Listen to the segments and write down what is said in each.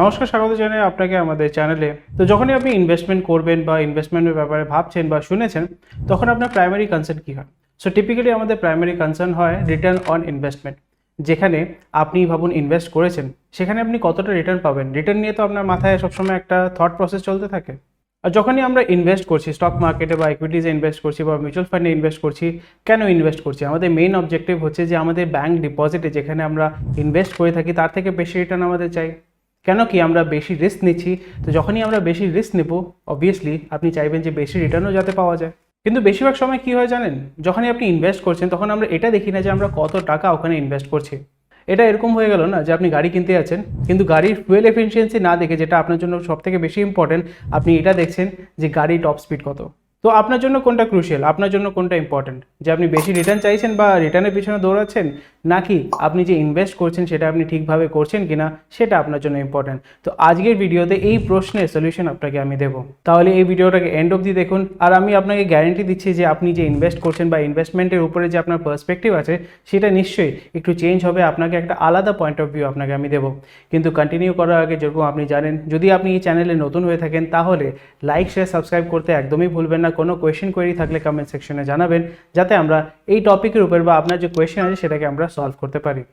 নমস্কার, স্বাগত জানাই আপনাকে আমাদের চ্যানেলে তো যখনই আপনি ইনভেস্টমেন্ট করবেন বা ইনভেস্টমেন্টের ব্যাপারে ভাবছেন বা শুনেছেন, তখন আপনার প্রাইমারি কনসার্ন কী হয়? সো টিপিক্যালি আমাদের প্রাইমারি কনসার্ন হয় রিটার্ন অন ইনভেস্টমেন্ট যেখানে আপনি ভাবুন ইনভেস্ট করেছেন, সেখানে আপনি কতটা রিটার্ন পাবেন? রিটার্ন নিয়ে তো আপনার মাথায় সবসময় একটা থট প্রসেস চলতে থাকে। আর যখনই আমরা ইনভেস্ট করছি স্টক মার্কেটে বা ইকুইটিজে ইনভেস্ট করছি বা মিউচুয়াল ফান্ডে ইনভেস্ট করছি, কেন ইনভেস্ট করছি? আমাদের মেইন অবজেক্টিভ হচ্ছে যে আমাদের ব্যাংক ডিপোজিটে যেখানে আমরা ইনভেস্ট করে থাকি, তার থেকে বেশি রিটার্ন আমাদের চাই। কেন কি আমরা বেশি রিস্ক নিচ্ছি? তো যখনই আমরা বেশি রিস্ক নেব অবভিয়াসলি আপনি চাইবেন যে বেশি রিটার্নও যাতে পাওয়া যায়। কিন্তু বেশিরভাগ সময় কি হয় জানেন? যখনই আপনি ইনভেস্ট করছেন, তখন আমরা এটা দেখি না যে আমরা কত টাকা ওখানে ইনভেস্ট করছি। এটা এরকম হয়ে গেল না যে আপনি গাড়ি কিনতে যাচ্ছেন, কিন্তু গাড়ির ফুয়েল এফিসিয়েন্সি না দেখে, যেটা আপনার জন্য সব থেকে বেশি ইম্পর্টেন্ট আপনি এটা দেখছেন যে গাড়ির টপ স্পিড কত। তো আপনার জন্য কোনটা ক্রুশিয়াল আপনার জন্য কোনটা ইম্পর্টেন্ট যে আপনি বেশি রিটার্ন চাইছেন বা রিটার্নের পিছনে দৌড়াচ্ছেন? নাকি আপনি যে ইনভেস্ট করছেন সেটা আপনি ঠিকভাবে করছেন কিনা সেটা আপনার জন্য ইম্পর্টেন্ট তো আজকের ভিডিওতে এই প্রশ্নের সলিউশন আপনাকে আমি দেবো। তাহলে এই ভিডিওটাকে এন্ড অবধি দেখুন। আর আমি আপনাকে গ্যারেন্টি দিচ্ছি যে আপনি যে ইনভেস্ট করছেন বা ইনভেস্টমেন্টের উপরে যে আপনার পার্সপেক্টিভ আছে, সেটা নিশ্চয়ই একটু চেঞ্জ হবে। আপনাকে একটা আলাদা পয়েন্ট অফ ভিউ আপনাকে আমি দেবো। কিন্তু কন্টিনিউ করার আগে যেরকম আপনি জানেন, যদি আপনি এই চ্যানেলে নতুন হয়ে থাকেন, তাহলে লাইক শেয়ার সাবস্ক্রাইব করতে একদমই ভুলবেন না। কোনো কোয়েশ্চেন কোয়েরি থাকলে কমেন্ট সেকশনে জানাবেন, যাতে আমরা এই টপিকের উপর বা আপনার যে কোয়েশ্চেন আছে, সেটাকে আমরা সলভ করতে পারি।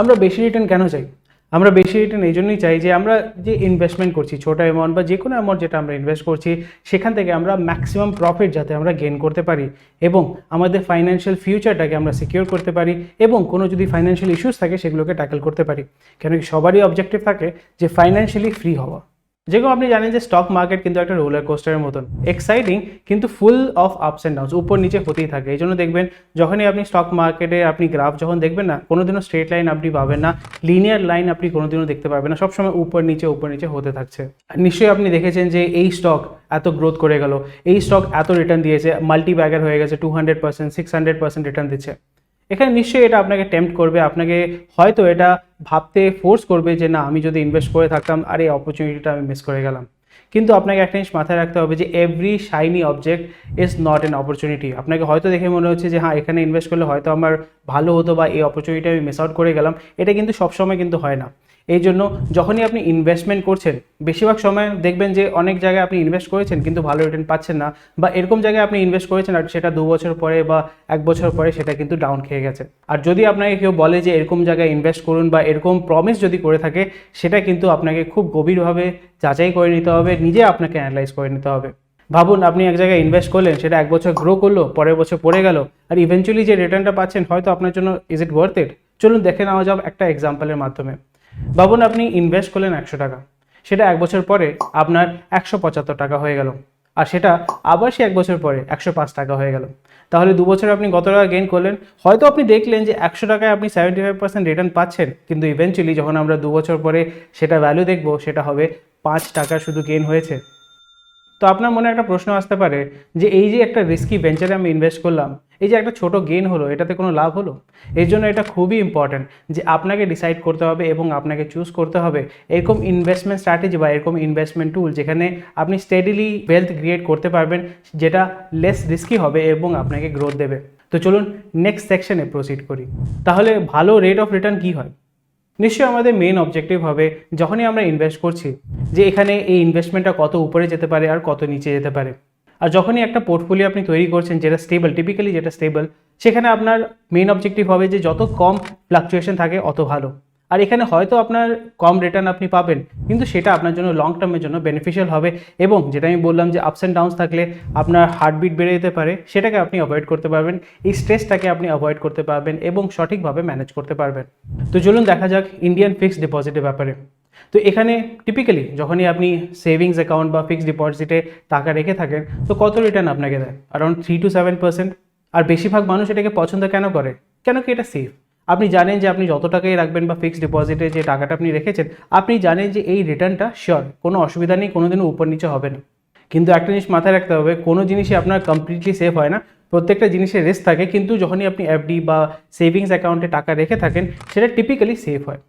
আমরা বেশি রিটার্ন কেন চাই? আমরা বেশি রিটার্ন এই জন্যই চাই যে আমরা যে ইনভেস্টমেন্ট করছি, ছোটো অ্যামাউন্ট বা যে কোনো অ্যামাউন্ট যেটা আমরা ইনভেস্ট করছি, সেখান থেকে আমরা ম্যাক্সিমাম প্রফিট যাতে আমরা গেন করতে পারি এবং আমাদের ফাইন্যান্সিয়াল ফিউচারটাকে আমরা সিকিউর করতে পারি এবং কোনো যদি ফাইন্যান্সিয়াল ইস্যুস থাকে, সেগুলোকে ট্যাকেল করতে পারি। কেন কি সবারই অবজেক্টিভ থাকে যে ফাইন্যান্সিয়ালি ফ্রি হওয়া। যেরকম আপনি জানেন যে স্টক মার্কেট কিন্তু একটা রোলার কোস্টারের মতন এক্সাইটিং কিন্তু full of ups and downs উপর নিচে হতেই থাকে। এই জন্য দেখবেন, যখনই আপনি স্টক মার্কেটে আপনি গ্রাফ যখন দেখবেন না, কোনোদিনও স্ট্রেট লাইন আপনি পাবেন না লিনিয়ার লাইন আপনি কোনোদিনও দেখতে পাবেন না, সবসময় উপর নিচে উপর নিচে হতে থাকছে। নিশ্চয়ই আপনি দেখেছেন যে এই স্টক এত গ্রোথ করে গেল, এই স্টক এত রিটার্ন দিয়েছে মাল্টি ব্যাগার হয়ে গেছে two hundred percent six hundred percent return দিচ্ছে। এখানে নিশ্চয়ই এটা আপনাকে টেম্পট করবে, আপনাকে হয়তো এটা ভাবতে ফোর্স করবে যে না, আমি যদি ইনভেস্ট করে থাকতাম, আর এই অপরচুনিটিটা আমি মিস করে গেলাম। কিন্তু আপনাকে একটা জিনিস মাথায় রাখতে হবে যে every shiny object is not an opportunity আপনাকে হয়তো দেখে মনে হচ্ছে যে হ্যাঁ এখানে ইনভেস্ট করলে হয়তো আমার ভালো হতো বা এই অপরচুনিটি আমি মিস আউট করে গেলাম। এটা কিন্তু সবসময় কিন্তু হয় না। এই জন্য যখনই আপনি ইনভেস্টমেন্ট করছেন, বেশিরভাগ সময় দেখবেন যে অনেক জায়গায় আপনি ইনভেস্ট করেছেন কিন্তু ভালো রিটার্ন পাচ্ছেন না বা এরকম জায়গায় আপনি ইনভেস্ট করেছেন আর সেটা দু বছর পরে বা এক বছর পরে সেটা কিন্তু ডাউন খেয়ে গেছে। আর যদি আপনাকে কেউ বলে যে এরকম জায়গায় ইনভেস্ট করুন বা এরকম প্রমিস যদি করে থাকে, সেটা কিন্তু আপনাকে খুব গভীরভাবে যাচাই করে নিতে হবে, নিজে আপনাকে অ্যানালাইজ করে নিতে হবে। ভাবুন, আপনি এক জায়গায় ইনভেস্ট করলেন, সেটা এক বছর গ্রো করল, পরের বছর পড়ে গেল, আর ইভেনচুয়ালি যে রিটার্নটা পাচ্ছেন, হয়তো আপনার জন্য ইজ ইট ওয়ার্থ ইট চলুন দেখে নেওয়া যাক একটা এক্সাম্পলের মাধ্যমে। ভাবুন আপনি ইনভেস্ট করলেন একশো টাকা। সেটা এক বছর পরে আপনার একশো পঁচাত্তর টাকা হয়ে গেল। আর সেটা আবার সে এক বছর পরে একশো পাঁচ টাকা হয়ে গেল। তাহলে দু বছর আপনি কত টাকা গেইন করলেন? হয়তো আপনি দেখলেন যে একশো টাকায় আপনি সেভেন্টি ফাইভ পার্সেন্ট রিটার্ন পাচ্ছেন, কিন্তু ইভেনচুয়ালি যখন আমরা দু বছর পরে সেটা ভ্যালু দেখব, সেটা হবে পাঁচ টাকা শুধু গেইন হয়েছে। তো আপনার মনে একটা প্রশ্ন আসতে পারে যে এই যে একটা রিস্কি ভেঞ্চারে আমি ইনভেস্ট করলাম, এই যে একটা ছোট গেইন হলো, এটাতে কোনো লাভ হলো? এর জন্য এটা খুবই ইম্পর্ট্যান্ট যে আপনাকে ডিসাইড করতে হবে এবং আপনাকে চুজ করতে হবে এরকম ইনভেস্টমেন্ট স্ট্র্যাটেজি বা এরকম ইনভেস্টমেন্ট টুল যেখানে আপনি স্টেডিলি ওয়েলথ ক্রিয়েট করতে পারবেন, যেটা লেস রিস্কি হবে এবং আপনাকে গ্রোথ দেবে। তো চলুন নেক্সট সেকশনে প্রসিড করি। তাহলে ভালো রেট অফ রিটার্ন কী হয়? নিশ্চয়ই আমাদের মেন অবজেক্টিভ হবে যখনই আমরা ইনভেস্ট করছি যে এখানে এই ইনভেস্টমেন্টটা কত উপরে যেতে পারে আর কত নিচে যেতে পারে। আর যখনই একটা পোর্টফোলিও আপনি তৈরি করছেন যেটা স্টেবল টিপিক্যালি যেটা স্টেবল সেখানে আপনার মেন অবজেক্টিভ হবে যে যত কম ফ্লাকচুয়েশন থাকে, অত ভালো। আর এখানে হয়তো আপনার কম রিটার্ন আপনি পাবেন, কিন্তু সেটা আপনার জন্য লং টার্মের জন্য বেনিফিশিয়াল হবে এবং যেটা আমি বললাম যে আপস অ্যান্ড ডাউনস থাকলে আপনার হার্টবিট বেড়ে যেতে পারে, সেটাকে আপনি অ্যাভয়েড করতে পারবেন, এই স্ট্রেসটাকে আপনি অ্যাভয়েড করতে পারবেন এবং সঠিকভাবে ম্যানেজ করতে পারবেন। তো চলুন দেখা যাক ইন্ডিয়ান ফিক্সড ডিপোজিটের ব্যাপারে। তো এখানে টিপিক্যালি যখনই আপনি সেভিংস অ্যাকাউন্ট বা ফিক্সড ডিপোজিটে টাকা রেখে থাকেন, তো কত রিটার্ন আপনাকে দেয়? Around three to seven percent আর বেশিরভাগ মানুষ এটাকে পছন্দ কেন করে? কেন কি এটা সেফ আপনি জানেন যে আপনি যত টাকাই রাখবেন বা ফিক্সড ডিপোজিটে যে টাকাটা আপনি রেখেছেন, আপনি জানেন যে এই রিটার্নটা শিওর কোনো অসুবিধা নেই, কোনোদিনও উপর নিচে হবে না। কিন্তু একটা জিনিস মাথায় রাখতে হবে, কোনো জিনিসই আপনার কমপ্লিটলি সেফ হয় না। প্রত্যেকটা জিনিসের রিস্ক থাকে, কিন্তু যখনই আপনি এফডি বা সেভিংস অ্যাকাউন্টে টাকা রেখে থাকেন, সেটা টিপিক্যালি সেফ হয়।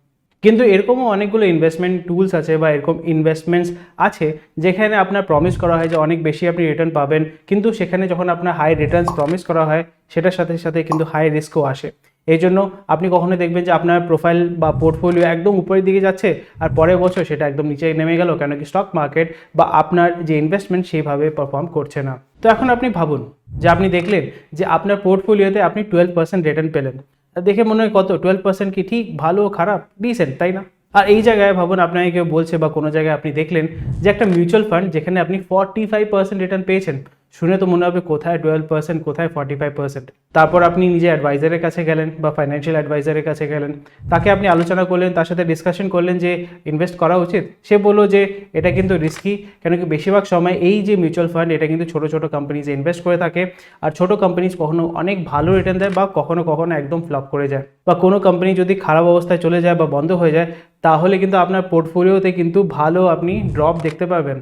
কিন্তু এরকমও অনেকগুলো ইনভেস্টমেন্ট টুলস আছে বা এরকম ইনভেস্টমেন্টস আছে, যেখানে আপনার প্রমিস করা হয় যে অনেক বেশি আপনি রিটার্ন পাবেন, কিন্তু সেখানে যখন আপনার হাই রিটার্নস প্রমিস করা হয়, সেটার সাথে সাথে কিন্তু হাই রিস্কও আসে। এই জন্য আপনি কখনো দেখবেন যে আপনার প্রোফাইল বা পোর্টফোলিও একদম উপরের দিকে যাচ্ছে আর পরের বছর সেটা একদম নিচে নেমে গেল কেন কি স্টক মার্কেট বা আপনার যে ইনভেস্টমেন্ট সেইভাবে পারফর্ম করছে না। তো এখন আপনি ভাবুন যে আপনি দেখলেন যে আপনার পোর্টফোলিওতে আপনি টুয়েলভ পার্সেন্ট রিটার্ন পেলেন। দেখে মনে হয় কত? টুয়েলভ পার্সেন্ট কি ঠিক, ভালো, খারাপ? ডিসেন্ট তাই না? আর এই জায়গায় ভাবুন আপনাকে কেউ বলছে বা কোনো জায়গায় আপনি দেখলেন যে একটা মিউচুয়াল ফান্ড যেখানে আপনি ফর্টি ফাইভ পার্সেন্ট রিটার্ন পেয়েছেন। শুনে তো মনে হবে কোথায় টুয়েলভ পার্সেন্ট কোথায় ফর্টি ফাইভ পার্সেন্ট তারপর আপনি নিজে অ্যাডভাইজারের কাছে গেলেন বা ফাইন্যান্সিয়াল অ্যাডভাইজারের কাছে গেলেন। তাকে আপনি আলোচনা করলেন, তার সাথে ডিসকাশন করলেন যে ইনভেস্ট করা উচিত। সে বলল যে এটা কিন্তু রিস্কি কেন কি বেশিরভাগ সময় এই যে মিউচুয়াল ফান্ড এটা কিন্তু ছোটো ছোটো কোম্পানিজে ইনভেস্ট করে থাকে। আর ছোটো কোম্পানিজ কখনো অনেক ভালো রিটার্ন দেয় বা কখনো কখনো একদম ফ্লপ করে যায়। বা কোনো কোম্পানি যদি খারাপ অবস্থায় চলে যায় বা বন্ধ হয়ে যায়, তাহলে কিন্তু আপনার পোর্টফোলিওতে কিন্তু ভালো আপনি ড্রপ দেখতে পাবেন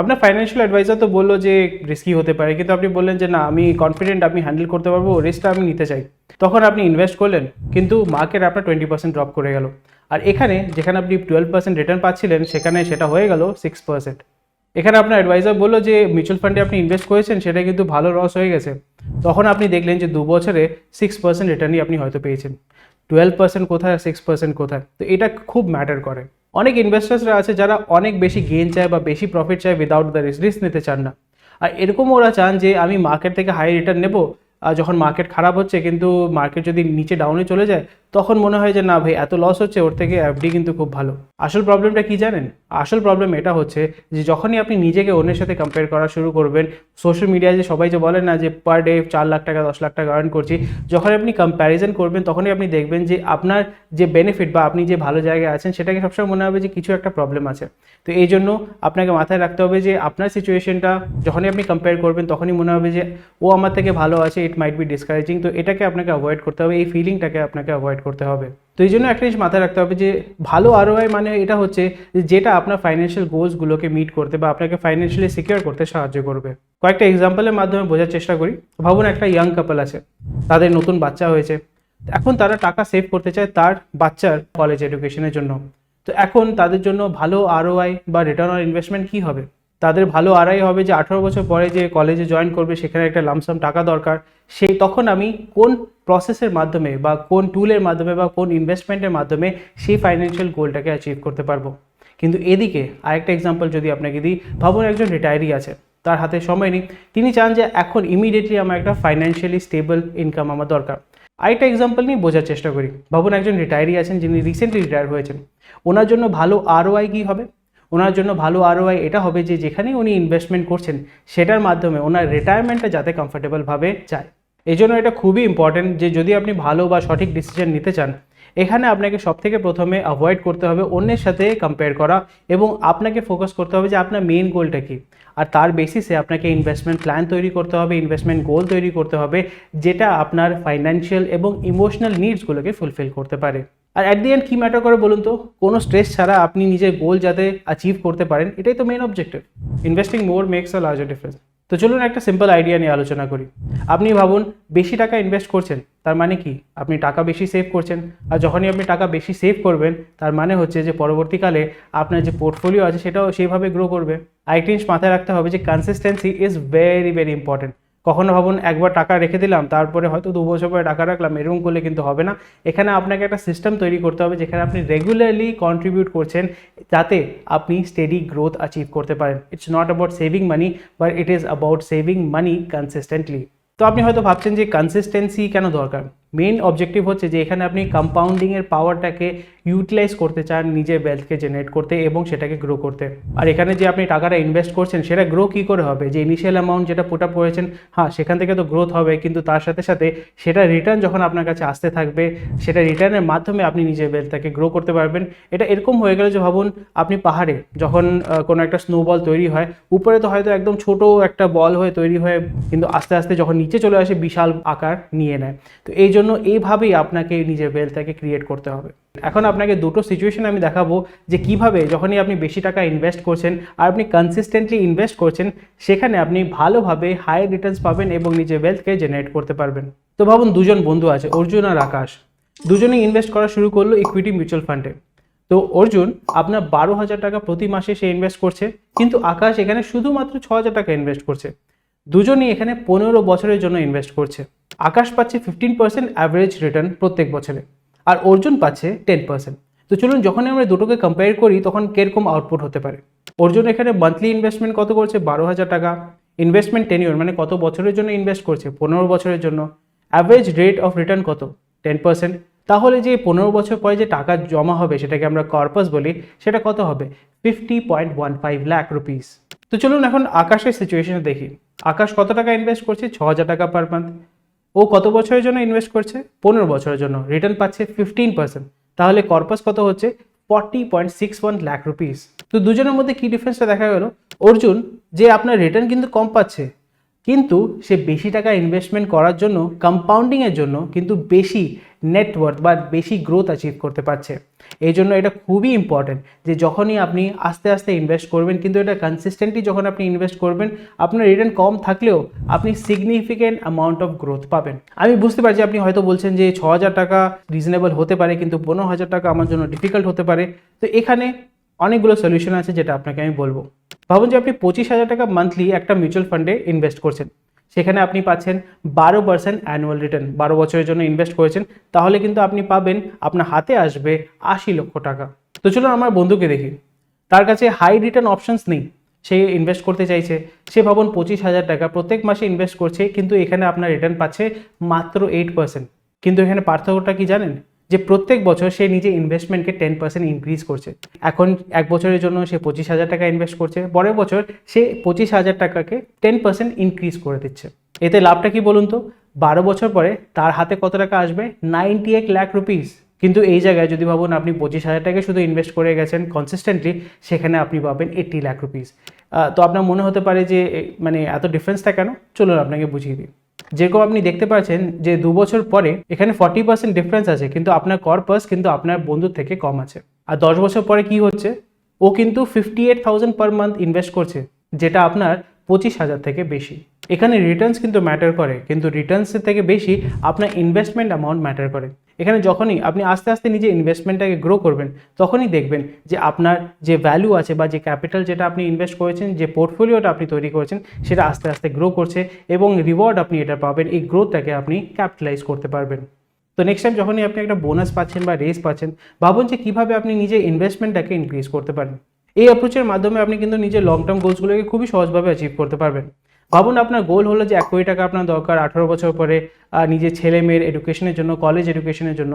আপনার ফাইন্যান্সিয়াল অ্যাডভাইজার তো বলল যে রিস্কি হতে পারে, কিন্তু আপনি বললেন যে না, আমি কনফিডেন্ট আমি হ্যান্ডেল করতে পারব রিস্কটা আমি নিতে চাই। তখন আপনি ইনভেস্ট করলেন, কিন্তু মার্কেট আপনার টোয়েন্টি পার্সেন্ট ড্রপ করে গেল। আর এখানে যেখানে আপনি টুয়েলভ পার্সেন্ট রিটার্ন পাচ্ছিলেন, সেখানে সেটা হয়ে গেল সিক্স পার্সেন্ট এখানে আপনার অ্যাডভাইজার বলল যে মিউচুয়াল ফান্ডে আপনি ইনভেস্ট করেছেন, সেটা কিন্তু ভালো লস হয়ে গেছে। তখন আপনি দেখলেন যে দু বছরে সিক্স পার্সেন্ট রিটার্নই আপনি হয়তো পেয়েছেন। টুয়েলভ পার্সেন্ট কোথায় সিক্স পার্সেন্ট কোথায়? তো এটা খুব ম্যাটার করে। অনেক ইনভেস্টার্সরা আছে যারা অনেক বেশি গেইন চায় বা বেশি প্রফিট চায় উইদাউট দ্য রিস্ক রিস্ক নিতে চান না। আর এরকম ওরা চান যে, আমি মার্কেট থেকে হাই রিটার্ন নেব, আর যখন মার্কেট খারাপ হচ্ছে কিন্তু মার্কেট যদি নিচে ডাউনে চলে যায় তখন মনে হয় যে, না ভাই, এত লস হচ্ছে, ওর থেকে এফডি কিন্তু খুব ভালো। আসল প্রবলেমটা কি জানেন? আসল প্রবলেম এটা হচ্ছে যে, যখনই আপনি নিজেকে অন্যের সাথে কম্পেয়ার করা শুরু করবেন সোশ্যাল মিডিয়ায় যে সবাই যে বলেন না যে পার ডে চার লাখ টাকা, দশ লাখ টাকা আর্ন করছি, যখন আপনি কম্প্যারিজন করবেন, তখনই আপনি দেখবেন যে, আপনার যে বেনিফিট বা আপনি যে ভালো জায়গায় আছেন, সেটাকে সবসময় মনে হবে যে, কিছু একটা প্রবলেম আছে। তো এই জন্য আপনাকে মাথায় রাখতে হবে যে, আপনার সিচুয়েশনটা যখনই আপনি কম্পেয়ার করবেন, তখনই মনে হবে যে, ও আমার থেকে ভালো আছে ইট মাইট বি ডিসকারেজিং তো এটাকে আপনাকে অ্যাভয়েড করতে হবে, এই ফিলিংটাকে আপনাকে অ্যাভয়েড করতে হবে। তো এই জন্য একটা জিনিস মাথায় রাখতে হবে যে, ভালো আরওআই মানে এটা হচ্ছে যেটা আপনার ফাইন্যান্সিয়াল গোলসগুলোকে মিট করতে বা আপনাকে ফাইন্যান্সিয়ালি সিকিউর করতে সাহায্য করবে। কয়েকটা এক্সাম্পলের মাধ্যমে বোঝার চেষ্টা করি। ভাবুন একটা ইয়াং কাপল আছে, তাদের নতুন বাচ্চা হয়েছে। এখন তারা টাকা সেভ করতে চায় তার বাচ্চার কলেজ এডুকেশনের জন্য। তো এখন তাদের জন্য ভালো আরওআই বা রিটার্ন অন ইনভেস্টমেন্ট কী হবে? তাদের ভালো আড়াই হবে যে আঠারো বছর পরে যে কলেজে জয়েন করবে, সেখানে একটা লামসাম টাকা দরকার। সেই তখন আমি কোন প্রসেসের মাধ্যমে বা কোন টুলের মাধ্যমে বা কোন ইনভেস্টমেন্টের মাধ্যমে সেই ফাইন্যান্সিয়াল গোলটাকে অ্যাচিভ করতে পারব। কিন্তু এদিকে আরেকটা এক্সাম্পল যদি আপনাকে দিই ভাবুন একজন রিটায়ারি আছে, তার হাতে সময় নেই। তিনি চান যে এখন ইমিডিয়েটলি আমার একটা ফাইন্যান্সিয়ালি স্টেবল ইনকাম আমার দরকার। আরেকটা এক্সাম্পল নিয়ে বোঝার চেষ্টা করি। ভাবুন একজন রিটায়ারি আছেন, যিনি রিসেন্টলি রিটায়ার হয়েছেন। ওনার জন্য ভালো আরওআই কী হবে? ওনার জন্য ভালো আরওআই এটা হবে যে যেখানেই উনি ইনভেস্টমেন্ট করছেন, সেটার মাধ্যমে ওনার রিটায়ারমেন্টটা যাতে কমফোর্টেবলভাবে যায়। এই জন্য এটা খুবই ইম্পর্টেন্ট যে যদি আপনি ভালো বা সঠিক ডিসিশন নিতে চান, এখানে আপনাকে সব থেকে প্রথমে অ্যাভয়েড করতে হবে অন্যের সাথে কম্পেয়ার করা এবং আপনাকে ফোকাস করতে হবে যে আপনার মেইন গোলটা কী। আর তার বেসিসে আপনাকে ইনভেস্টমেন্ট প্ল্যান তৈরি করতে হবে ইনভেস্টমেন্ট গোল তৈরি করতে হবে, যেটা আপনার ফাইন্যান্সিয়াল এবং ইমোশনাল নিডসগুলোকে ফুলফিল করতে পারে। আর অ্যাট দি এন্ড কী ম্যাটার করে বলুন তো? কোনো স্ট্রেস ছাড়া আপনি নিজের গোল যাতে অ্যাচিভ করতে পারেন, এটাই তো main objective investing more makes a larger difference তো চলুন একটা সিম্পল আইডিয়া নিয়ে আলোচনা করি। আপনি ভাবুন, বেশি টাকা ইনভেস্ট করছেন, তার মানে কি? আপনি টাকা বেশি সেভ করছেন, আর যখনই আপনি টাকা বেশি সেভ করবেন, তার মানে হচ্ছে যে পরবর্তীকালে আপনার যে পোর্টফোলিও আছে, সেটাও সেইভাবে গ্রো করবে। আরেকটি জিনিস মাথায় রাখতে হবে যে consistency is very very important কখনো ভাবুন একবার টাকা রেখে দিলাম, তারপরে হয়তো দু বছর পরে টাকা রাখলাম, এরকম করলে কিন্তু হবে না। এখানে আপনাকে একটা সিস্টেম তৈরি করতে হবে, যেখানে আপনি রেগুলারলি কন্ট্রিবিউট করছেন, যাতে আপনি স্টেডি গ্রোথ অ্যাচিভ করতে পারেন। It's not about saving money but it is about saving money consistently তো আপনি হয়তো ভাবছেন যে কনসিস্টেন্সি কেন দরকার? মেন অবজেক্টিভ হচ্ছে যে এখানে আপনি কম্পাউন্ডিংয়ের পাওয়ারটাকে ইউটিলাইজ করতে চান নিজের ওয়েলথকে জেনারেট করতে এবং সেটাকে গ্রো করতে। আর এখানে যে আপনি টাকাটা ইনভেস্ট করছেন, সেটা গ্রো কী করে হবে? যে ইনিশিয়াল অ্যামাউন্ট যেটা পুট আপ করেছেন হ্যাঁ সেখান থেকে তো গ্রোথ হবে, কিন্তু তার সাথে সাথে সেটা রিটার্ন যখন আপনার কাছে আসতে থাকবে, সেটা রিটার্নের মাধ্যমে আপনি নিজের ওয়েলথটাকে গ্রো করতে পারবেন। এটা এরকম হয়ে গেলে যে ভাবুন, আপনি পাহাড়ে যখন কোনো একটা স্নোবল তৈরি হয়, উপরে তো হয়তো একদম ছোট একটা বল হয়ে তৈরি হয়ে, কিন্তু আস্তে আস্তে যখন নিচে চলে আসে, বিশাল আকার নিয়ে নেয়। তো এই জন্য এইভাবেই আপনাকে নিজের ওয়েলথটাকে ক্রিয়েট করতে হবে। এখন আপনাকে দুটো সিচুয়েশন আমি দেখাবো যে কীভাবে যখনই আপনি বেশি টাকা ইনভেস্ট করছেন আর আপনি কনসিস্টেন্টলি ইনভেস্ট করছেন, সেখানে আপনি ভালোভাবে হাই রিটার্নস পাবেন এবং নিজের ওয়েলথকে জেনারেট করতে পারবেন। তো ভাবুন দুজন বন্ধু আছে, অর্জুন আর আকাশ। দুজনেই ইনভেস্ট করা শুরু করল ইকুইটি মিউচুয়াল ফান্ডে তো অর্জুন, আপনার বারো হাজার টাকা প্রতি মাসে সে ইনভেস্ট করছে, কিন্তু আকাশ এখানে শুধুমাত্র ছ হাজার টাকা ইনভেস্ট করছে। দুজনই এখানে পনেরো বছরের জন্য ইনভেস্ট করছে। আকাশ পাচ্ছে ফিফটিন পার্সেন্ট অ্যাভারেজ রিটার্ন প্রত্যেক বছরে, আর অর্জুন পাচ্ছে টেন পার্সেন্ট তো চলুন, যখনই আমরা দুটোকে কম্পেয়ার করি, তখন কীরকম আউটপুট হতে পারে? অর্জুন এখানে মান্থলি ইনভেস্টমেন্ট কত করছে? বারো হাজার টাকা। ইনভেস্টমেন্ট টেনিওর মানে কত বছরের জন্য ইনভেস্ট করছে? পনেরো বছরের জন্য। অ্যাভারেজ রেট অফ রিটার্ন কত? টেন পার্সেন্ট তাহলে যে পনেরো বছর পরে যে টাকা জমা হবে, সেটাকে আমরা কর্পাস বলি, সেটা কত হবে? Fifty point one five lakh rupees তো চলুন এখন আকাশের সিচুয়েশনে দেখি। আকাশ কত টাকা ইনভেস্ট করছে? ছ হাজার টাকা পার মান্থ ও কত বছরের জন্য ইনভেস্ট করছে? পনেরো বছরের জন্য। রিটার্ন পাচ্ছে ফিফটিন পার্সেন্ট তাহলে কর্পাস কত হচ্ছে? Forty point six one lakh rupees তো দুজনের মধ্যে কী ডিফারেন্সটা দেখা গেল? অর্জুন, যে আপনার রিটার্ন কিন্তু কম পাচ্ছে কিন্তু সে বেশি টাকা ইনভেস্টমেন্ট করার জন্য কম্পাউন্ডিংয়ের জন্য কিন্তু বেশি নেটওয়ার্থ বা বেশি গ্রোথ অ্যাচিভ করতে পারছে। এই জন্য এটা খুবই ইম্পর্টেন্ট যে যখনই আপনি আস্তে আস্তে ইনভেস্ট করবেন কিন্তু এটা কনসিস্টেন্টলি যখন আপনি ইনভেস্ট করবেন, আপনার রিটার্ন কম থাকলেও আপনি সিগনিফিকেন্ট অ্যামাউন্ট অফ গ্রোথ পাবেন। আমি বুঝতে পারছি আপনি হয়তো বলছেন যে ছ হাজার টাকা রিজনেবল হতে পারে কিন্তু পনেরো হাজার টাকা আমার জন্য ডিফিকাল্ট হতে পারে। তো এখানে অনেকগুলো সলিউশন আছে যেটা আপনাকে আমি বলব। ভাবুন যে আপনি পঁচিশ হাজার টাকা মান্থলি একটা মিউচুয়াল ফান্ডে ইনভেস্ট করছেন। সেখানে আপনি পাচ্ছেন বারো পার্সেন্ট অ্যানুয়াল রিটার্ন বারো বছরের জন্য ইনভেস্ট করেছেন। তাহলে কিন্তু আপনি পাবেন, আপনার হাতে আসবে আশি লক্ষ টাকা। তো চলুন আমার বন্ধুকে দেখি। তার কাছে হাই রিটার্ন অপশনস নেই। সে ইনভেস্ট করতে চাইছে। সে ভাবুন পঁচিশ হাজার টাকা প্রত্যেক মাসে ইনভেস্ট করছে, কিন্তু এখানে আপনার রিটার্ন পাচ্ছে মাত্র এইট পার্সেন্ট কিন্তু এখানে পার্থক্যটা কি জানেন? যে প্রত্যেক বছর সে নিজে ইনভেস্টমেন্টকে টেন পার্সেন্ট ইনক্রিজ করছে। এখন এক বছরের জন্য সে পঁচিশ হাজার টাকা ইনভেস্ট করছে, পরের বছর সে পঁচিশ হাজার টাকাকে টেন পার্সেন্ট ইনক্রিজ করে দিচ্ছে। এতে লাভটা কি বলুন তো? বারো বছর পরে তার হাতে কত টাকা আসবে? নাইনটি এক লাখ রুপিস কিন্তু এই জায়গায় যদি ভাবুন আপনি পঁচিশ হাজার টাকা শুধু ইনভেস্ট করে গেছেন কনসিস্টেন্টলি সেখানে আপনি পাবেন এইট্টি লাখ রুপিস তো আপনার মনে হতে পারে যে মানে এত ডিফারেন্সটা কেন? চলুন আপনাকে বুঝিয়ে দিই। যেরকম আপনি দেখতে পাচ্ছেন যে দু বছর পরে এখানে ফর্টি পার্সেন্ট ডিফারেন্স আছে, কিন্তু আপনার কর্পাস কিন্তু আপনার বন্ধুর থেকে কম আছে। আর দশ বছর পরে কি হচ্ছে? ও কিন্তু fifty eight thousand per month invest করছে, যেটা আপনার পঁচিশ হাজার থেকে বেশি। এখানে রিটার্নস কিন্তু ম্যাটার করে, কিন্তু রিটার্নসের থেকে বেশি আপনার ইনভেস্টমেন্ট অ্যামাউন্ট ম্যাটার করে। এখানে যখনই আপনি আস্তে আস্তে নিজে ইনভেস্টমেন্টটাকে গ্রো করবেন, তখনই দেখবেন যে আপনার যে ভ্যালু আছে বা যে ক্যাপিটাল যেটা আপনি ইনভেস্ট করেছেন, যে পোর্টফোলিওটা আপনি তৈরি করেছেন, সেটা আস্তে আস্তে গ্রো করছে এবং রিওয়ার্ড আপনি এটা পাবেন, এই গ্রোথটাকে আপনি ক্যাপিটালাইজ করতে পারবেন। তো নেক্সট টাইম যখনই আপনি একটা বোনাস পাচ্ছেন বা রেস পাচ্ছেন, ভাবুন যে কীভাবে আপনি নিজে ইনভেস্টমেন্টটাকে ইনক্রিজ করতে পারেন। এই অ্যাপ্রোচের মাধ্যমে আপনি কিন্তু নিজের লং টার্ম গোলসগুলোকে খুবই সহজভাবে অ্যাচিভ করতে পারবেন। ভাবুন আপনার গোল হলো যে এক কোটি টাকা আপনার দরকার আঠারো বছর পরে নিজের ছেলে মেয়ের এডুকেশনের জন্য কলেজ এডুকেশনের জন্য।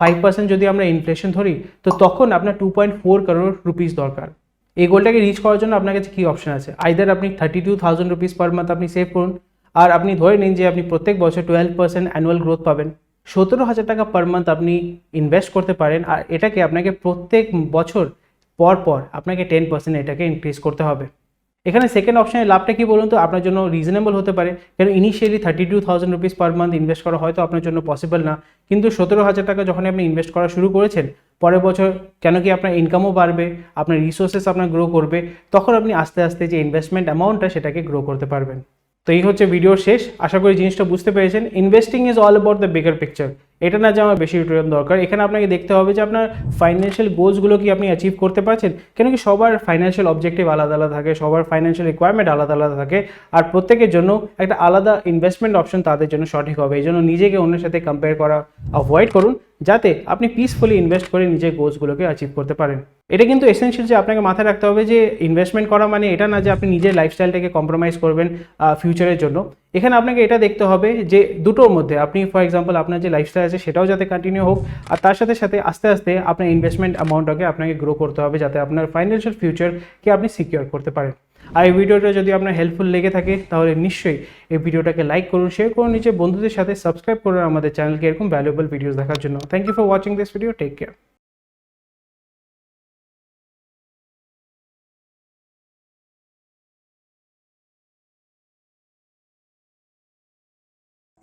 ফাইভ পার্সেন্ট যদি আমরা ইনফ্লেশন ধরি, তো তখন আপনার two point four crore rupees দরকার। এই গোলটাকে রিচ করার জন্য আপনার কাছে কী অপশন আছে? আইদার আপনি thirty two thousand rupees per month আপনি সেভ করুন, আর আপনি ধরে নিন যে আপনি প্রত্যেক বছর টুয়েলভ পার্সেন্ট অ্যানুয়াল গ্রোথ পাবেন। সতেরো হাজার টাকা পার মান্থ আপনি ইনভেস্ট করতে পারেন, আর এটাকে আপনাকে প্রত্যেক বছর পর পর আপনাকে টেন পার্সেন্ট এটাকে ইনক্রিজ করতে হবে। এখানে সেকেন্ড অপশনের লাভটা কি বলুন তো? আপনার জন্য রিজনেবল হতে পারে। কারণ initially thirty two thousand rupees per month invest করা হয়তো আপনার জন্য পসিবল না। কিন্তু সতেরো হাজার টাকা যখন আপনি ইনভেস্ট করা শুরু করেছেন, পরের বছর কেন কি আপনার ইনকামও বাড়বে, আপনার রিসোর্সেস আপনার গ্রো করবে, তখন আপনি আস্তে আস্তে যে ইনভেস্টমেন্ট অ্যামাউন্টটা সেটাকে গ্রো করতে পারবেন। তো এই হচ্ছে ভিডিওর শেষ। আশা করি জিনিসটা বুঝতে পেরেছেন। Investing is all about the bigger picture এটা না যে আমার বেশি রিটার্ন দরকার। এখানে আপনাকে দেখতে হবে যে আপনার ফাইন্যান্সিয়াল গোলসগুলো কি আপনি অ্যাচিভ করতে পারছেন। কেন কি সবার ফাইন্যান্সিয়াল অবজেক্টিভ আলাদা আলাদা থাকে, সবার ফাইন্যান্সিয়াল রিকোয়ারমেন্ট আলাদা আলাদা থাকে। আর প্রত্যেকের জন্য একটা আলাদা ইনভেস্টমেন্ট অপশন তাদের জন্য সঠিক হবে। এই জন্য নিজেকে অন্যের সাথে কম্পেয়ার করা অ্যাভয়েড করুন, যাতে আপনি পিসফুলি ইনভেস্ট করে নিজের গোলসগুলোকে অ্যাচিভ করতে পারেন। এটা কিন্তু এসেন্সিয়াল যে আপনাকে মাথায় রাখতে হবে যে ইনভেস্টমেন্ট করা মানে এটা না যে আপনি নিজের লাইফস্টাইলটাকে কম্প্রোমাইজ করবেন ফিউচারের জন্য। এখানে আপনাকে এটা দেখতে হবে যে দুটোর মধ্যে, আপনি ফর এক্সাম্পল আপনার যে লাইফস্টাইল আছে সেটাও যাতে কন্টিনিউ হোক, আর তার সাথে সাথে আস্তে আস্তে আপনার ইনভেস্টমেন্ট অ্যামাউন্টটাকে আপনাকে গ্রো করতে হবে যাতে আপনার ফাইন্যান্সিয়াল ফিউচারকে আপনি সিকিউর করতে পারেন। আর এই ভিডিওটা যদি আপনার হেল্পফুল লেগে থাকে, তাহলে নিশ্চয়ই এই ভিডিওটাকে লাইক করুন শেয়ার করুন, নিজের বন্ধুদের সাথে সাবস্ক্রাইব করুন আমাদের চ্যানেলকে এরকম ভ্যালুয়েবল ভিডিওস দেখার জন্য। Thank you for watching this video take care